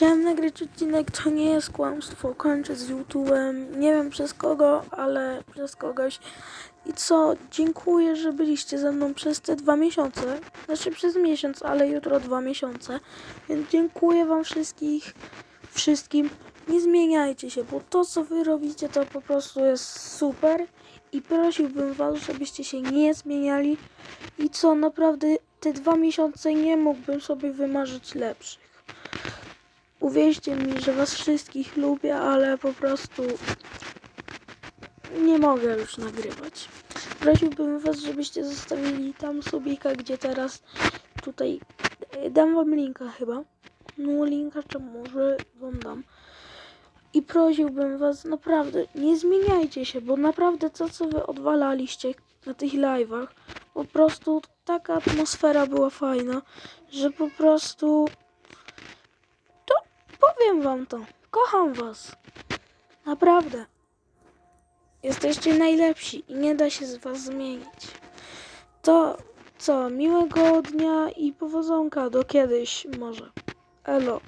Chciałem nagrać odcinek, to nie jest kłamstwo, kończę z YouTube'em, nie wiem przez kogo, ale przez kogoś. I co, dziękuję, że byliście ze mną przez te dwa miesiące, znaczy przez miesiąc, ale jutro dwa miesiące. Więc dziękuję wam wszystkich, wszystkim. Nie zmieniajcie się, bo to co wy robicie to po prostu jest super. I prosiłbym was, żebyście się nie zmieniali. I co, naprawdę te dwa miesiące nie mógłbym sobie wymarzyć lepszych. Uwierzcie mi, że was wszystkich lubię, ale po prostu nie mogę już nagrywać. Prosiłbym was, żebyście zostawili tam subika, gdzie teraz tutaj e, dam wam linka chyba. No linka czy może wam dam. I prosiłbym was naprawdę, nie zmieniajcie się, bo naprawdę to co wy odwalaliście na tych live'ach, po prostu taka atmosfera była fajna, że po prostu wam to. Kocham was. Naprawdę. Jesteście najlepsi i nie da się z was zmienić. To co, miłego dnia i powodzonka do kiedyś może. Elo.